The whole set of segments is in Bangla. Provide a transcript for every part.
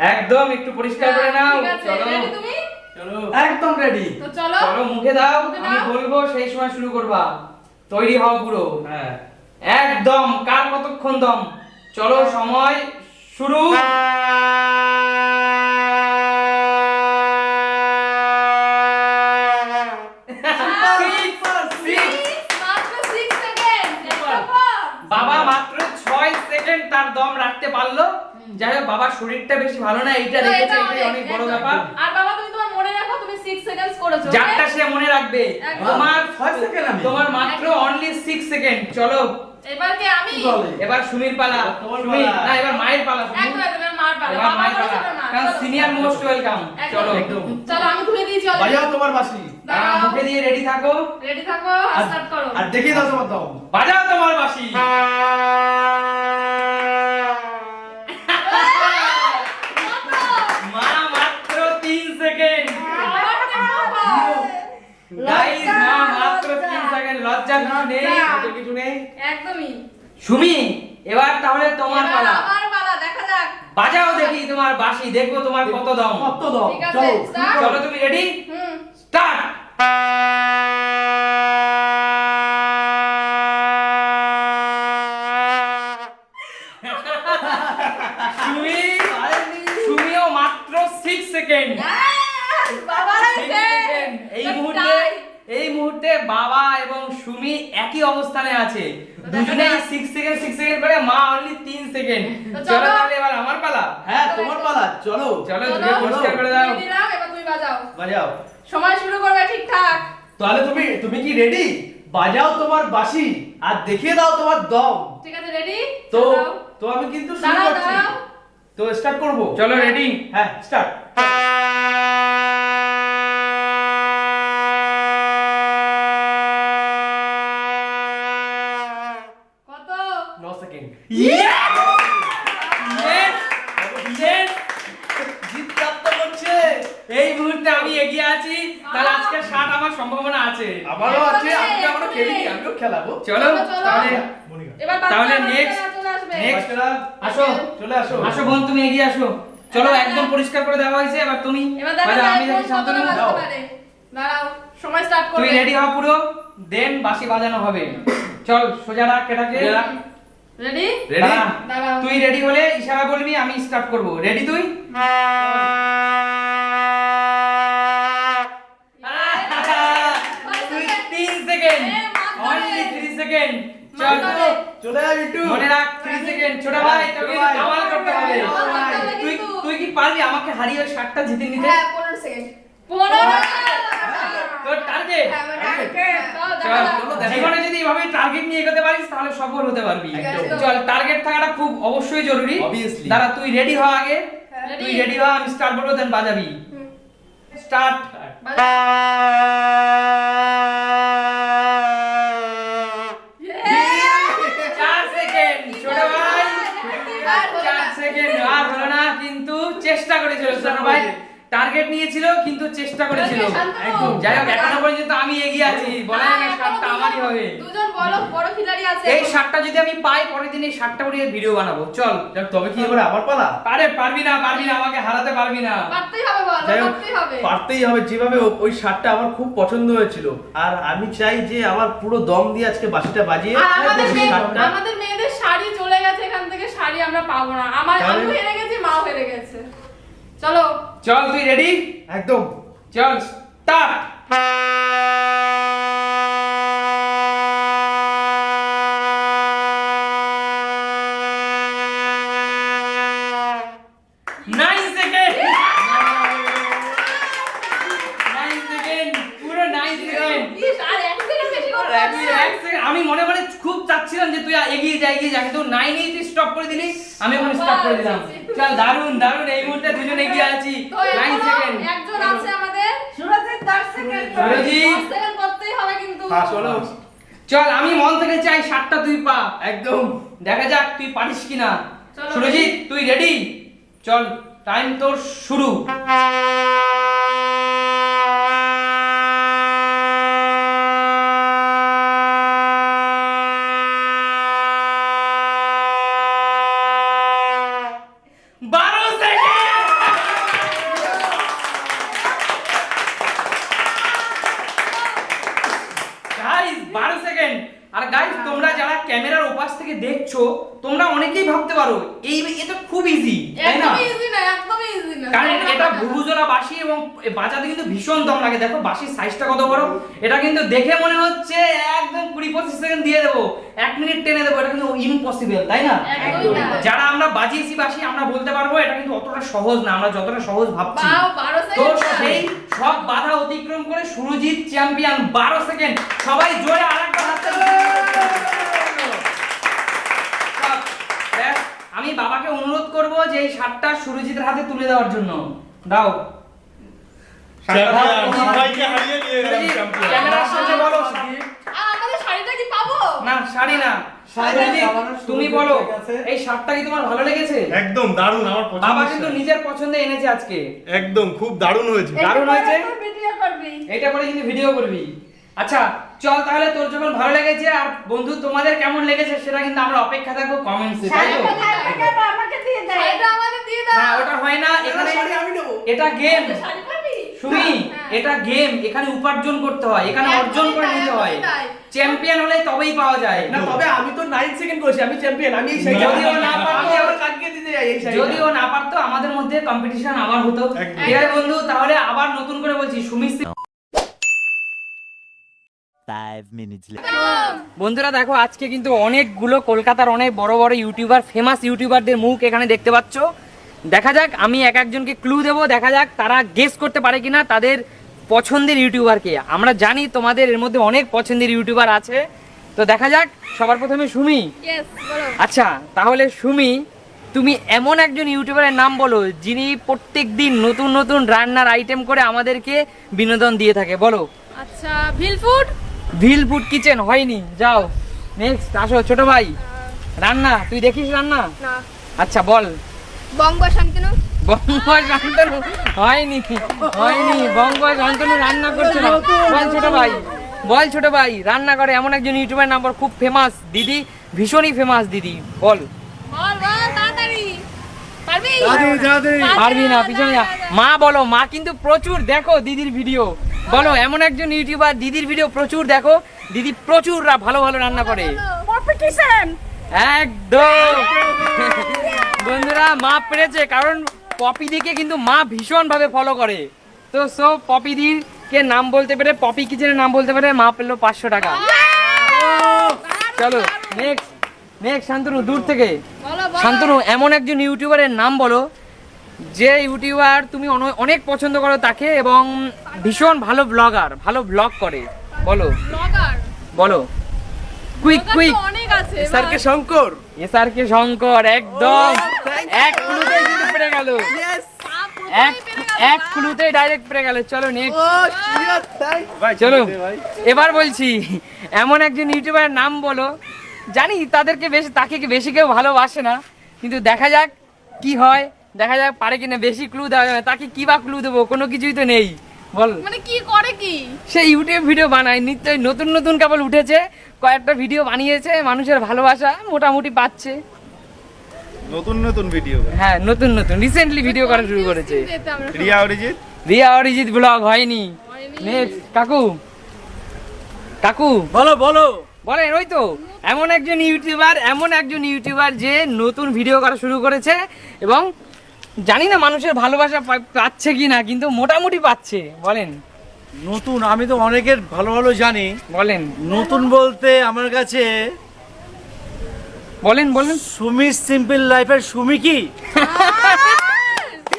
একদম একটু পরিষ্কার করে নাও। চলো। চলো। একদম রেডি তো চলো। চলো মুখে দাও আমি বলব সেই সময় শুরু করবা। তৈরি হও পুরো। হ্যাঁ। একদম কার কতক্ষণ দম? চলো সময় শুরু। বাবার শরীরটা বেশি ভালো না এইটা রেখেছে এটাই অনেক বড় ব্যাপার। আর বাবা তুমি তোমার মনে রাখো তুমি 6 সেকেন্ডস করেছ? যারটা সে মনে রাখবে। তোমার ছয় সেকেন্ড আমি। তোমার মাত্র অনলি সিক্স সেকেন্ড চলো। এবার কি আমি? এবার সুমির পালা। সুমির না এবার মায়ের পালা একদম একদম এবার মার পালা। বাবা মায়ের পালা। কারণ সিনিয়র মোস্ট ওয়েলকাম চলো। একদম। চলো আমি ধুয়ে দিয়েছি অলরেডি বাজাও তোমার বাসি। মুখে দিয়ে রেডি থাকো। রেডি থাকো আর- স্টার্ট করো। আর দেখিয়ে দাও তোমার দম বাজাও তোমার বাঁশি মা মাত্র তিন সেকেন্ড গাইস মা মাত্র তিন সেকেন্ড লজ্জা কিছু নেই কিছু নেই। একদমই। সুমি এবার তাহলে তোমার পালা। আমার পালা দেখা যাক। বাজাও দেখি তোমার বাঁশি দেখব তোমার কত দম। কত দম। চলো। চলো তুমি রেডি হুম। স্টার্ট সুমি সুমিও মাত্র 6 সেকেন্ড Yes! বাবা রয়েছে এই তো মুহূর্তে tie। এই মুহূর্তে বাবা সুমি একই অবস্থানে আছে। যাক। 6 সেকেন্ড 6 সেকেন্ড করে মা অনলি 3 সেকেন্ড চলো। তাহলে এবার আমার পালা। হ্যাঁ তোমার পালা চলো। চলো। ধীরে পরিষ্কার করে দাও। দিলাম, এবার তুমি বাজাও। বাজাও। সময় শুরু করবে ঠিকঠাক। তাহলে তুমি তুমি কি রেডি বাজাও তোমার বাসি আর দেখিয়ে দাও তোমার দম। ঠিক আছে রেডি তো তো আমি কিন্তু শুরু করছি। তো স্টার্ট করব? চলো রেডি হ্যাঁ start 9 second Yes! Yes! Yes! জিত প্রাপ্ত করছে এই মুহূর্তে আমি এগিয়ে আছি তাহলে আজকে ষাট আমার সম্ভাবনা আছে আমারও আছে আমি একদমই, এখনও খেলিনি একদমই। আমিও খেলাবো চলো। তাহলে তাহলে next। বাচ্চারা, আসো চলে আসো আসো বোন তুমি এগিয়ে আসো চলো একদম পরিষ্কার করে দেওয়া হয়েছে এবার তুমি আমি দেখি শান্তনু দাও। দাঁড়াও সময় স্টার্ট করবে তুই রেডি হও পুরো দেন বাঁশি বাজানো হবে চল সোজা রাখ কেটাকে সোজা রাখ। Ready Ready? দাঁড়া। তুই রেডি হলে ইশারা বলবি আমি স্টার্ট করব। রেডি তুই? তিন সেকেন্ড অনলি থ্রি সেকেন্ড চল। চলে আয় বিট্টু মনে রাখ থ্রি সেকেন্ড ছোট ভাই তোকে কামাল করতে হবে। কামাল করতে হবে তুই তুই কি পারবি আমাকে হারিয়ে ওই ষাটটা জিতে নিতে? হ্যাঁ 15 সেকেন্ড 15 তোর টার্গেট হ্যাঁ, চল জীবনে যদি এইভাবে টার্গেট নিয়ে এগোতে পারিস তাহলে সফল হতে পারবি। চল টার্গেট থাকাটা খুব অবশ্যই জরুরি. দাঁড়া তুই রেডি হ আগে। তুই রেডি হ আমি স্টার্ট বলব দেন বাজাবি। স্টার্ট কিন্তু চেষ্টা করেছিল ছোট ভাই টার্গেট নিয়েছিল কিন্তু চেষ্টা করেছিল। একদম। যাই হোক এখনও পর্যন্ত আমি এগিয়ে আছি। বলা যায় না শার্টটা আমারই হবে। দুজন বড় বড় খিলাড়ি আছে এই শার্টটা যদি আমি পাই পরের দিন এই শার্টটা উড়িয়ে ভিডিও বানাবো। চল। যাক, তবে কি এবার আবার পালা? আরে পারবি না পারবি না আমাকে হারাতে পারবি না। পারতেই হবে বল পারতেই হবে। পারতেই হবে। যেভাবে ওই শার্টটা আমার খুব পছন্দ হয়েছিল। আর আমি চাই যে আমার পুরো দম দিয়ে আজকে বাসিটা বাজিয়ে আমাদের মেয়েদের শাড়ি চলে গেছে এখান থেকে শাড়ি আমরা পাবো না। আমার আমি হেরে গেছি মাও হেরে গেছে। চলো। চল তুই রেডি একদম। চল স্টার্ট নাইন নাইন নাইন আমি মনে মনে খুব চাচ্ছিলাম যে তুই এগিয়ে যা এগিয়ে যা কিন্তু নাইনেই তুই স্টপ করে দিলি। আমি এখন স্টপ করে দিলাম। চল দারুণ দারুণ এই মুহূর্তে দুজন এগিয়ে আছি। 9 সেকেন্ড একজন আছে আমাদের। সুরজিৎ 10 সেকেন্ড সুরজিৎ 10 সেকেন্ড করতেই হবে কিন্তু। হ্যাঁ, চলো। চল আমি মন থেকে চাই 60টা তুই পা। একদম। দেখা যাক তুই পারিস কিনা। সুরজিৎ তুই রেডি চল টাইম তোর শুরু। বারো সেকেন্ড গাইস 12 সেকেন্ড আর গাইস তোমরা যারা ক্যামেরার ওপাশ থেকে দেখছ তোমরা অনেকেই ভাবতে পারো এই এটা খুব ইজি তাই না? একদমই ইজি না একদমই ইজি না। কারণ এটা ভুরুজোড়া বাঁশি এবং বাজাতে কিন্তু ভীষণ দম লাগে। দেখো বাঁশির সাইজটা কত বড়? এটা কিন্তু দেখে মনে হচ্ছে একদম কুড়ি পঁচিশ সেকেন্ড দিয়ে দেবো। এক মিনিট টেনে দেবো এটা কিন্তু ইম্পসিবল তাই না? যারা আমরা বাজিয়েছি বাঁশি আমরা বলতে পারব এটা কিন্তু অতটা সহজ না আমরা যতটা সহজ ভাবছি। তো সেই সব বাধা অতিক্রম করে সুরজিৎ চ্যাম্পিয়ন বারো সেকেন্ড সবাই জোরে আরেকটা হাততালি আমি বাবাকে অনুরোধ করব যে এই শার্টটা সুরজিতের হাতে তুলে দেওয়ার জন্য। দাও। ক্যামেরার সামনে বলো আর আমাদের শাড়িটা কি পাবো না শাড়ি না। তুমি বলো এই শার্টটা কি তোমার ভালো লেগেছে? একদম দারুণ আমার বাবা কিন্তু নিজের পছন্দে এনেছে আজকে। একদম খুব দারুণ হয়েছে। দারুণ হয়েছে? ভিডিও করবি। এটা পরে কিন্তু ভিডিও করবি। আচ্ছা চল তাহলে তোর যখন ভালো লেগেছে আর বন্ধু তোমাদের কেমন লেগেছে সেটা কিন্তু আমরা অপেক্ষা থাকব কমেন্টসে তাই তো? আমাকে দিয়ে দাও শাড়িটা আমাদের দিয়ে দাও হ্যাঁ ওটা হয় না এখানে শাড়ি আমি নেব এটা গেম সুমি হ্যাঁ। এটা গেম এখানে উপার্জন করতে হয় এখানে অর্জন করে নিতে হয়। চ্যাম্পিয়ন হলে তবেই পাওয়া যায়। না তবে আমি তো 9 সেকেন্ড করেছি আমি চ্যাম্পিয়ন আমি এই শাড়িটা যদিও না পারতো- আমি আবার কাটকে দিতে যাই এই শাড়িটা যদিও না পারতো আমাদের মধ্যে কম্পিটিশন আবার হতো। বন্ধু তাহলে আবার নতুন করে বলছি সুমি বন্ধুরা দেখো আজকে কিন্তু অনেকগুলো কলকাতার অনেক বড় বড় ইউটিউবার ফেমাস ইউটিউবারদের মুখ এখানে দেখতে পাচ্ছ। দেখা যাক আমি এক একজনকে ক্লু দেবো দেখা যাক তারা গেস করতে পারে কিনা তাদের পছন্দের ইউটিউবারকে আমরা জানি তোমাদের এর মধ্যে অনেক পছন্দের ইউটিউবার আছে। তো দেখা যাক সবার প্রথমে সুমি। আচ্ছা তাহলে সুমি তুমি এমন একজন ইউটিউবারের নাম বলো যিনি প্রত্যেক দিন নতুন নতুন রান্নার আইটেম করে আমাদেরকে বিনোদন দিয়ে থাকে। বলো। আচ্ছা ভিল ফুড ভিল ফুড কিচেন হয়নি। যাও। নেক্সট আসো ছোট ভাই। রান্না তুই দেখিস রান্না? না। আচ্ছা বল। বঙ্গ শান্তনু বঙ্গ শান্তনু হয়নি হয়নি। বঙ্গ শান্তনু রান্না করছে না বল ছোট ভাই বল ছোট ভাই রান্না করে এমন একজন ইউটিউবার নাম্বার খুব ফেমাস দিদি ভীষণই ফেমাস দিদি বল। বল বল তাড়াতাড়ি। পারবি? পারবি না পিছনে মা বলো মা কিন্তু প্রচুর দেখো দিদির ভিডিও বলো এমন একজন ইউটিউবার দিদির ভিডিও প্রচুর দেখো। দিদি প্রচুর ভালো ভালো রান্না করে। কম্পিটিশন একদম। বন্ধুরা মা পেরেছে কারণ পপি দিকে কিন্তু মা ভীষণ ভাবে ফলো করে। তো সো পপি দিকে নাম বলতে পেরে পপি কিচেনের নাম বলতে পেরে মা পেল পাঁচশো টাকা। চলো নেক্সট নেক্সট শান্তনু দূর থেকে। শান্তনু এমন একজন ইউটিউবারের নাম বলো যে ইউটিউবার তুমি অনেক পছন্দ করো তাকে এবং ভীষণ ভালো ব্লগার ভালো ব্লগ করে। বলো। ব্লগার বলো। কুইক কুইক অনেক আছে স্যারকে শঙ্কর? এসআর কে শঙ্কর? একদম। এক ক্লুতে কিন্তু পেরে গেল। এক এক ক্লুতে ডাইরেক্ট পেরে গেল। চলো নেক্সট ভাই চলো এবার বলছি এমন একজন ইউটিউবারের নাম বলো। জানি তাদেরকে বেশি তাকে কি বেশি কেউ ভালোবাসে না কিন্তু দেখা যাক কি হয় দেখা যাক পারে কিনা বেশি ক্লু দেওয়া যাবে। তাকে কি বা ক্লু দেবো? কোনো কিছুই তো নেই। বল। মানে কি করে কি? সে ইউটিউব ভিডিও বানায় নিশ্চয়ই নতুন নতুন কেবল উঠেছে কয়েকটা ভিডিও বানিয়েছে মানুষের ভালোবাসা মোটামুটি পাচ্ছে। নতুন নতুন ভিডিও হ্যাঁ নতুন নতুন রিসেন্টলি ভিডিও করা শুরু করেছে। রিয়া অরিজিৎ? রিয়া অরিজিৎ ব্লগ হয়নি। হয়নি। নেক্সট কাকু। কাকু। বলো বলো। বলেন ওই তো। এমন একজন ইউটিউবার এমন একজন ইউটিউবার যে নতুন ভিডিও করা শুরু করেছে এবং জানি না মানুষের ভালোবাসা পাচ্ছে কি না কিন্তু মোটামুটি পাচ্ছে। বলেন। নতুন আমি তো অনেকের ভালো ভালো জানি। বলেন। নতুন বলতে আমার কাছে বলেন বলেন। সুমি সিম্পল লাইফের সুমি কি?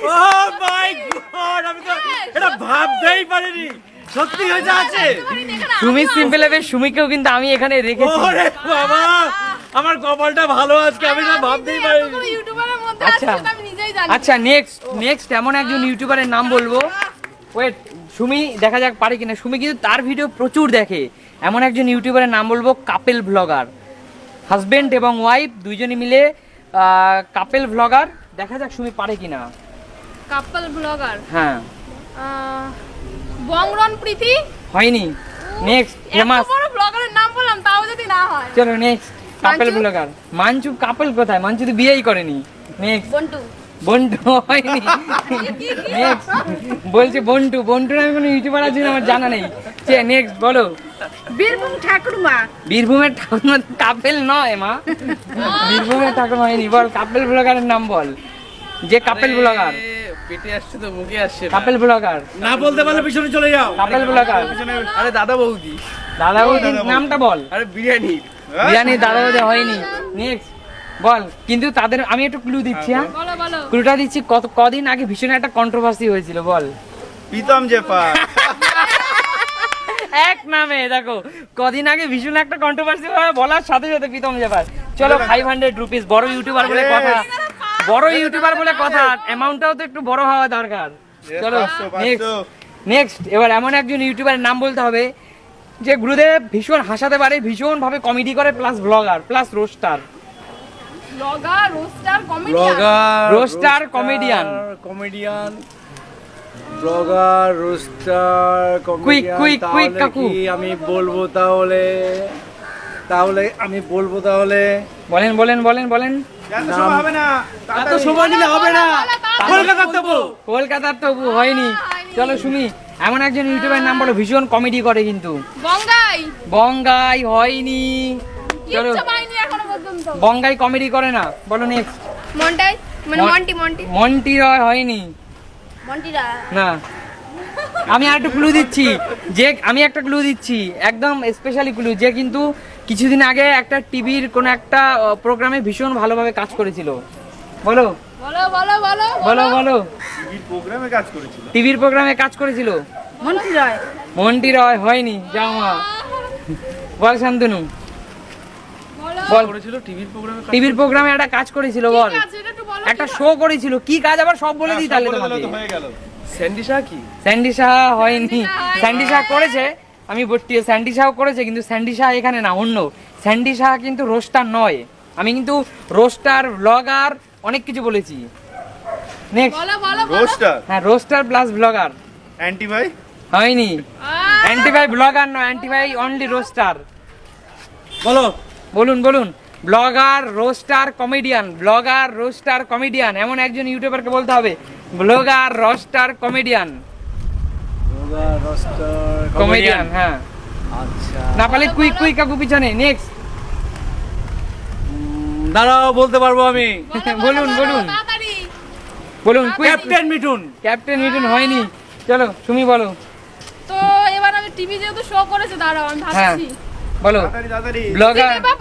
ও মাই গড আমি তো এটা ভাবতেই পারিনি। সত্যি হয়েছে আছে। সুমি সিম্পল এর সুমিকেও কিন্তু আমি এখানে রেখেছি। ওরে বাবা আমার কপালটা ভালো আজকে আমি তো ভাবতেই পারিনি। ইউটিউবারের মধ্যে আচ্ছা। আচ্ছা নেক্সট নেক্সট এমন একজন ইউটিউবারের নাম বলব। ওয়েট সুমি দেখা যাক পারে কিনা। সুমি কিন্তু তার ভিডিও প্রচুর দেখে। এমন একজন ইউটিউবারের নাম বলব কাপেল ব্লগার হাজবেন্ড এবং ওয়াইফ দুইজনে মিলে কাপেল ব্লগার দেখা যাক সুমি পারে কিনা। কাপল ব্লগার হ্যাঁ। বংরন প্রীতি? হয়নি। নেক্সট ফেমাস বড় ব্লগারের নাম বললাম তাও যদি না হয়। চলো next couple? Vlogger Manchu couple কোথায়? মাঞ্চু তো বিয়েই করেনি। নেক্সট বন্টু। বন্টু হয়নি। বলছে বন্টু বন্টু নামে কোনো ইউটিউবার আছে আমার জানা নেই। সে নেক্সট বলো। বীরভূম ঠাকুরমা। বীরভূমের ঠাকুর কাপেল নয় মা। বীরভূমের ঠাকুর হয়নি বল কাপেল ব্লগারের নাম বল। যে কাপেল ব্লগার পেটে আসছে তো মুখে আসছে কাপেল ব্লগার না বলতে পারলে পিছনে চলে যাও। কাপেল ব্লগার আরে দাদা বৌদি। দাদা বৌদির নামটা বল। আরে বিরিয়ানি। বিরিয়ানি দাদা বৌদি হয়নি। নেক্সট বল কিন্তু তাদের আমি একটু ক্লু দিচ্ছি হ্যাঁ বলো বলো। ক্লুটা দিচ্ছি কত কদিন আগে ভীষণ একটা কন্ট্রোভার্সি হয়েছিল বল। প্রীতম জেপা এক নামে দেখো কদিন আগে ভীষণ একটা কন্ট্রোভার্সি বলার সাথে সাথে প্রীতম যাবার চলো ফাইভ হান্ড্রেড রুপিস বড় ইউটিউবার বলে কথা। বড় ইউটিউবার বলে কথা অ্যামাউন্টটাও তো একটু বড় হওয়া দরকার। চলো নেক্সট নেক্সট এবার এমন একজন ইউটিউবারের নাম বলতে হবে যে গুরুদেব ভীষণ হাসাতে পারে ভীষণ ভাবে কমেডি করে plus vlogger plus roaster vlogger roaster comedian vlogger. Comedian vlogger roaster Quick, quick, quick, কাকু। আমি বলব তাহলে? তাহলে আমি বলব তাহলে? বলেন বলেন বলেন বলেন। এত সময় হবে না এত সময় নিলে হবে না। কলকাতার তবু। কলকাতার তো হয়নি। চলো শুনি এমন একজন ইউটিউবের নাম বলো ভীষণ কমেডি করে কিন্তু। বঙ্গাই। বঙ্গাই হয়নি। চলো বঙ্গাই কমেডি করে না। বলো নেক্সট মন্টাই? মানে মন্টি মন্টি? মন্টি রয় হয়নি। না। আমি আর একটু ক্লু দিচ্ছি। যে আমি একটা ক্লু দিচ্ছি। একদম স্পেশালি ক্লু যে কিন্তু কিছুদিন আগে একটা টিভির কোন একটা প্রোগ্রামে ভীষণ ভালোভাবে কাজ করেছিল। বলো। বলো বলো বলো বলো বলো। টিভির প্রোগ্রামে কাজ করেছিল? টিভির প্রোগ্রামে কাজ করেছিল। মন্টি রায়। মন্টি রয় হয়নি। যাও মা। বল শান্তনু। বলো। টিভির প্রোগ্রামে একটা কাজ করেছিল বল। ঠিক আছে, এটা একটু বলো একটা শো করেছিল। কি কাজ? আবার সব বলে দিই তাহলে তোমাকে। হয়ে গেল। স্যান্ডি শাহ কি? স্যান্ডি সাহা হয়নি। হয়নি। স্যান্ডি সাহা করেছে। আমি স্যান্ডি সাহা করেছে কিন্তু স্যান্ডি এখানে না অন্য। স্যান্ডি কিন্তু রোস্টার নয়। আমি কিন্তু রোস্টার ব্লগার অনেক কিছু বলেছি। নেক্সট বলো বলো বলো। রোস্টার? হ্যাঁ রোস্টার প্লাস ব্লগার অ্যান্টি ভাই? হয়নি। অ্যান্টি ভাই ব্লগার নয় অ্যান্টি ভাই অনলি রোস্টার বলো। বলুন বলুন। Vlogger roaster comedian vlogger roaster comedian এমন একজন ইউটিউবারকে বলতে হবে। Vlogger roaster comedian. Vlogger roaster comedian হ্যাঁ। আচ্ছা। না পারলে কুইক কুইক কাকু পিছনে নেক্সট দাঁড়াও বলতে পারব আমি। বলুন, বলুন। বলুন ক্যাপ্টেন মিঠুন। ক্যাপ্টেন মিটুন হয়নি। চলো তুমি বলো। তো এবার আমি টিভি যেহেতু শো করেছে দাঁড়াও আমি হ্যাঁ। ভাবছি। বলো। ব্লগার বাপ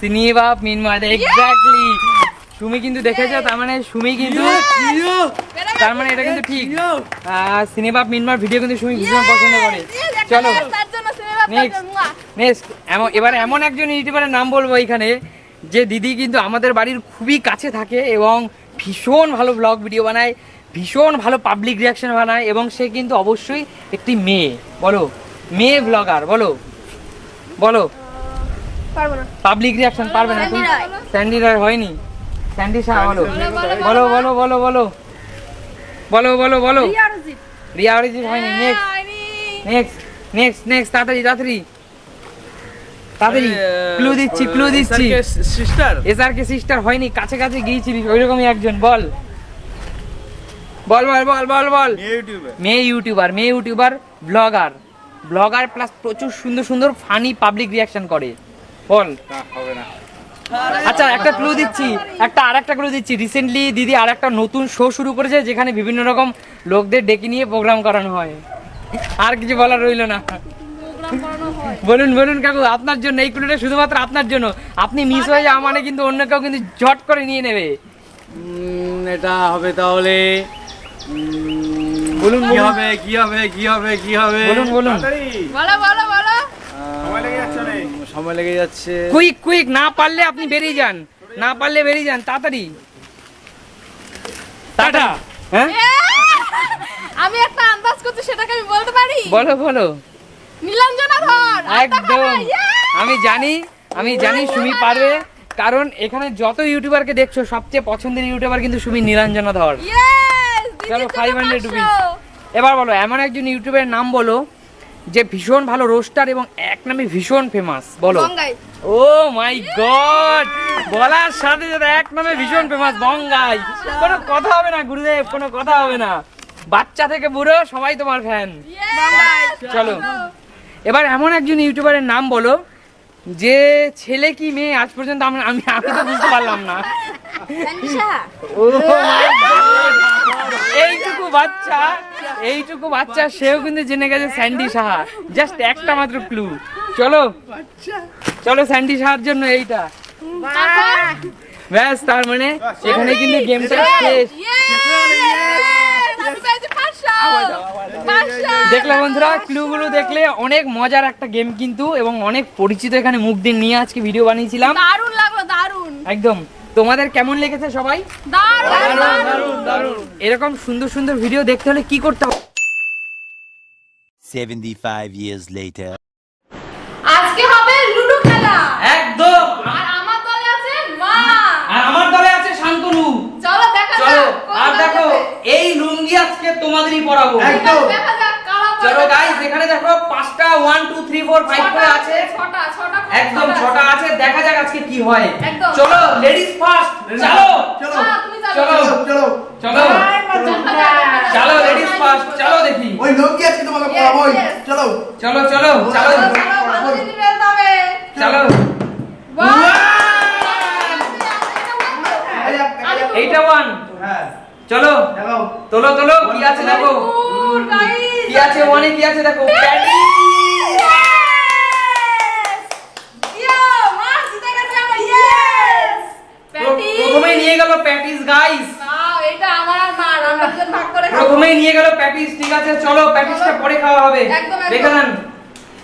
সিনিবাব মিনমাদা এক্স্যাক্টলি সুমি কিন্তু দেখেছ তার মানে সুমি কিন্তু তার মানে এটা কিন্তু ঠিক। সিনেবাব মিনমার ভিডিও কিন্তু সুমি ভীষণ পছন্দ করে। চলো। সিনেমা নেক্সট এবার এমন একজন ইউটিউবারের নাম বলব এখানে যে দিদি কিন্তু আমাদের বাড়ির খুবই কাছে থাকে এবং ভীষণ ভালো ব্লগ ভিডিও বানায় ভীষণ ভালো পাবলিক রিয়াকশন বানায় এবং সে কিন্তু অবশ্যই একটি মেয়ে। বলো মেয়ে ব্লগার বলো। বলো। পারব না। পাবলিক রিয়াকশন পারবে না তুমি? স্যান্ডি রায়। হয়নি। স্যান্ডি শাহ বলো। বলো বলো বলো বলো বলো। বলো বলো রিয়া অরিজিৎ হয়নি। নেক্সট নেক্সট নেক্সট নেক্সট তাড়াতাড়ি তাড়াতাড়ি। তাড়াতাড়ি। ক্লু দিচ্ছি ক্লু দিচ্ছি। সিস্টার এসআর কে সিস্টার হয়নি কাছে কাছে গিয়েছিলিস ওইরকমই একজন বল। বল বল বল বল বল। মেয়ে ইউটিউবার মেয়ে ইউটিউবার ব্লগার ব্লগার প্লাস প্রচুর সুন্দর সুন্দর ফানি পাবলিক রিয়াকশন করে। বল। হবে না। আচ্ছা একটা ক্লু দিচ্ছি। একটা আর একটা ক্লু দিচ্ছি। রিসেন্টলি দিদি আর একটা নতুন শো শুরু করেছে যেখানে বিভিন্ন রকম লোকদের ডেকে নিয়ে প্রোগ্রাম করানো হয়। আর কিছু বলার রইল না। বলুন বলুন কাকু আপনার জন্য এই ক্লুটা শুধুমাত্র আপনার জন্য। আপনি মিস হয়ে যাওয়া মানে কিন্তু অন্য কেউ কিন্তু ঝট করে নিয়ে নেবে। এটা হবে তাহলে বলুন, কি হবে কি হবে কি হবে কি হবে? বলুন বলুন। বলো বলো বলো। সময় লেগে যাচ্ছে অনেক। সময় লেগে যাচ্ছে। কুইক কুইক না পারলে আপনি বেরিয়ে যান। না পারলে বেরিয়ে যান তাড়াতাড়ি। টাটা। হ্যাঁ? আমি একটা আন্দাজ করতে সেটাকে আমি বলতে পারি? বলো বলো। নীলাঞ্জনা ধর একদম। আমি জানি আমি জানি সুমি পারবে কারণ এখানে যত ইউটিউবারকে দেখছ সবচেয়ে পছন্দের ইউটিউবার কিন্তু সুমি নীলাঞ্জনা ধর চলো ফাইভ হান্ড্রেড 500 রুপিস এবার বলো এমন একজন ইউটিউবের নাম বলো যে ভীষণ ভালো রোস্টার এবং এক নামে ভীষণ ফেমাস বলো। ও মাই গড বলার সাথে সাথে এক নামে ভীষণ ফেমাস বঙ্গাই। কোনো কথা হবে না গুরুদেব কোনো কথা হবে না। বাচ্চা থেকে বুড়ো সবাই তোমার ফ্যান চলো। এবার এমন একজন ইউটিউবারের নাম বলো যে ছেলে কি মেয়ে আজ পর্যন্ত আমি আমি তো বুঝতে পারলাম না। ও my God! এইটুকু বাচ্চা এইটুকু বাচ্চা সেও কিন্তু জেনে গেছে স্যান্ডি সাহা। জাস্ট একটা মাত্র ক্লু চলো। চলো স্যান্ডি সাহার জন্য এইটা। ব্যাস তার মানে এখানে কিন্তু গেমটা শেষ। Yes! আমি পেয়েছি 500 500 দেখলে বন্ধুরা ক্লুগুলো দেখলে অনেক মজার একটা গেম কিন্তু এবং অনেক পরিচিত এখানে মুখ দিয়ে নিয়ে আজকে ভিডিও বানিয়েছিলাম। দারুণ লাগল দারুণ। একদম। তোমাদের কেমন লেগেছে সবাই? এরকম সুন্দর সুন্দর ভিডিও দেখতে হলে কি করতে হবে? 75 years later. আজকে হবে লুডো খেলা। একদম। আর আমার দলে আছে মা আর আমার দলে আছে শান্তনু। চলো দেখা চলো আর দেখো এই লুঙ্গি আজকে তোমাদেরই পরাবো। যাক কারা চলো। গাইস এখানে দেখো পাঁচটা one two three four five করে আছে। ছটা ছটা করে একদম ছটা আছে দেখা যাক আজকে কি হয়। চলো লেডিস ফার্স্ট চলো। চলো। চলো। চলো। চলো চলো। লেডিস ফার্স্ট চলো। দেখি। ওই লোকই আজকে তোমাকে পড়াবো চলো। চলো চলো চলো চলো, এইটা ওয়ান হ্যাঁ চলো তোলো তোলো কি আছে দেখো Guys. কি আছে কি আছে? দেখো প্যাটি। প্রথমে নিয়ে গেল প্যাটিস গাইস নাও, এটা আমার আর মার, আমরা দুজন ভাগ করে খাব। প্রথমেই নিয়ে গেল প্যাটিস ঠিক আছে? চলো প্যাটিসটা পরে খাওয়া হবে। একদম,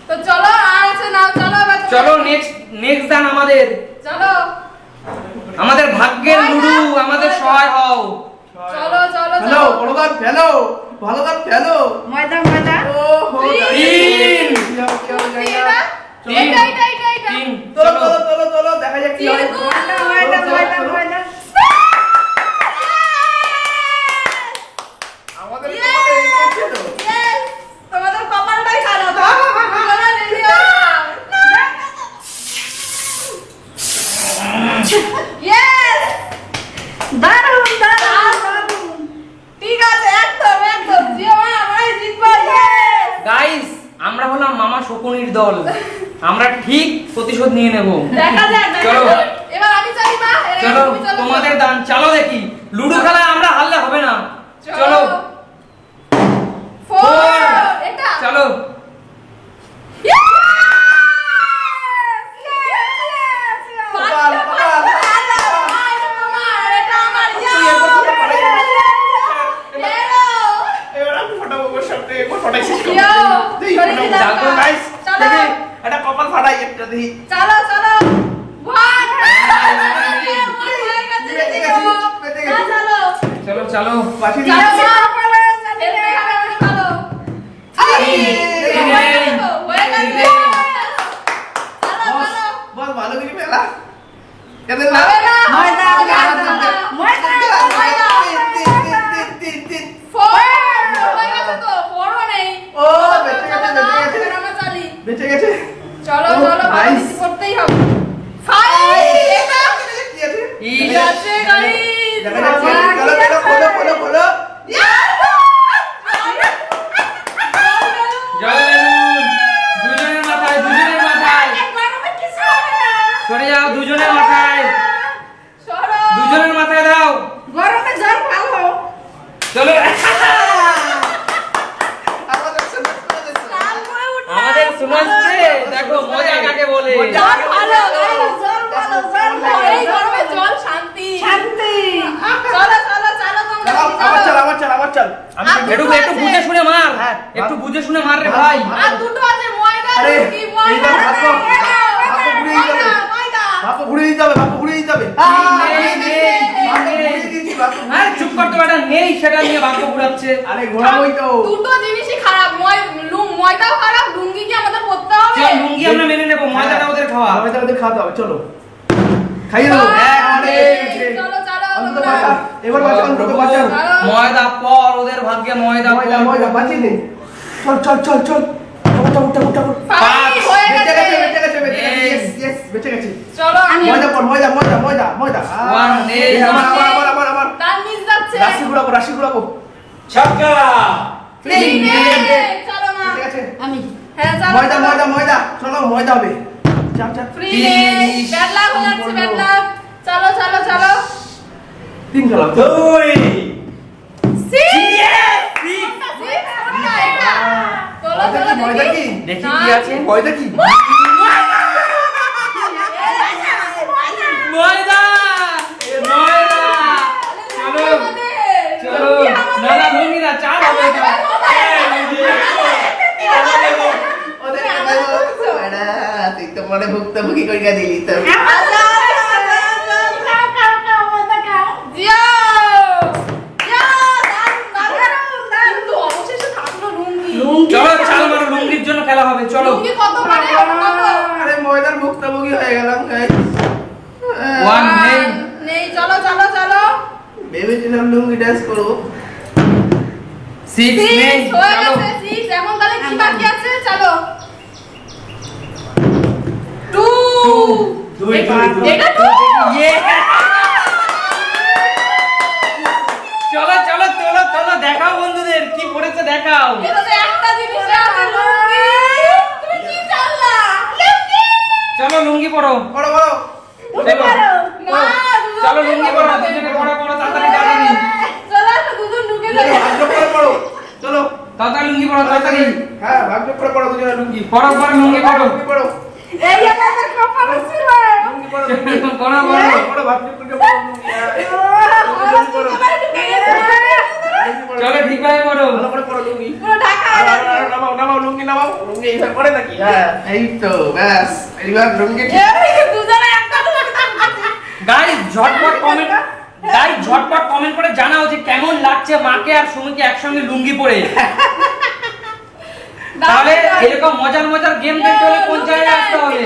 তো চলো, আর আছে নাও, চলো চলো নেক্সট নেক্সট দান আমাদের। চলো, আমাদের ভাগ্যের লুডু আমাদের সহায় হও। চলো, ফেলো বড় গান ফেলো ভালো গান ফেলো। ময়দা, ময়দা। ও হো তিন। তিন? তিন। তোলো চলো তোলো তোলো তোলো দেখা যাক কি তিন, হয়। একটু একটু বুঝে শুনে মার। হ্যাঁ, একটু বুঝে শুনে মার রে ভাই। আর দুটো আছে ময়দা আরে, রুটি ময়দা? বাপু ঘুরে দিতে হবে বাপু ঘুরে দিতে হবে বাপু বাপু আরে চুপ করতে বেটা নেই সেটা নিয়ে বাক্য ঘুরাচ্ছে। আরে ঘোরাবোই তো। দুটো জিনিসই খারাপ ময়দাও খারাপ লুঙ্গি কি আমাদের পরতে হবে? চল লুঙ্গি আমরা মেনে নেব ময়দাটা ওদের খাওয়া। ময়দা ওদের খাওয়াতে হবে চলো। খাইয়ে দেবো। চলো এবার বাঁচা ময়দা পর ওদের ভাগ্যে ময়দা ময়দা ময়দা বাঁচিয়ে দে। চল হয়ে ময়দা। চলো। হ্যাঁ হবে। চাপ চাপ ফ্রি ব্যাড লাক হয়ে যাচ্ছে ব্যাড লাক চলো চলো চলো। তিন খেলা দুই দেখি কি আছে ময়দা কি ময়দা ময়দা চলো চলো না না লুঙ্গি না চার হবে এটা। ওদের এড়া, তুই তো মনে ভুক্তভোগী করিয়া দিলি তো কিন্তু অবশেষে থাকল লুঙ্গি চলো চাল মারো লুঙ্গির জন্য খেলা হবে চলো। লুঙ্গি কত পারে আরে ময়দার ভুক্তভোগী হয়ে গেলাম ওয়ান নেই। নেই চলো চলো চলো। ভেবেছিলাম লুঙ্গি ডান্স করব। সিক্স নেই চলো। সিক্স এখন তাহলে কি বাকি আছে? চলো। টু দুই এটা টু ইয়ে চলো চলো চলো চলো দেখাও বন্ধুদের কি পড়েছে দেখাও। এটা তো একটা জিনিস আছে লুঙ্গি তুমি কি চাল্লা লুঙ্গি চলো লুঙ্গি পরো। বড় বড় চলো। না চলো লুঙ্গি পরো দুজনে পরো পরো তাড়াতাড়ি তাড়াতাড়ি। চলো দুজন ঢুকে যাবে পড়ো। চলো। তাড়াতাড়ি লুঙ্গি পরো তাড়াতাড়ি। হ্যাঁ ভাগ্য করে পড়ো দুজনে লুঙ্গি। পরো পরো লুঙ্গি পরো লুঙ্গি পড়ো। এই আমার কপাল ছিল লুঙ্গি পড়ো পরো পরো পড়ো। ভাগ্য করে পড়ো লুঙ্গি হ্যাঁ। লুঙ্গি পড়ো লুঙ্গি পড়ো। চলো ঠিক ভাবে পরো ভালো করে পড়ো লুঙ্গি। পুরো ঢাকা আর, আর, আর, নামাও নামাও লুঙ্গি নামাও। লুঙ্গি এইভাবে পড়ে নাকি? হ্যাঁ এই তো ব্যাস। এইবার লুঙ্গি দুজনে একটা গাইস ঝটপট কমেন্ট গাইস ঝটপট কমেন্ট করে জানাও যে কেমন লাগছে মাকে আর সুমিকে একসঙ্গে লুঙ্গি পরে। তাহলে এরকম মজার মজার গেম দেখতে হলে কোন জায়গায় আসতে হবে?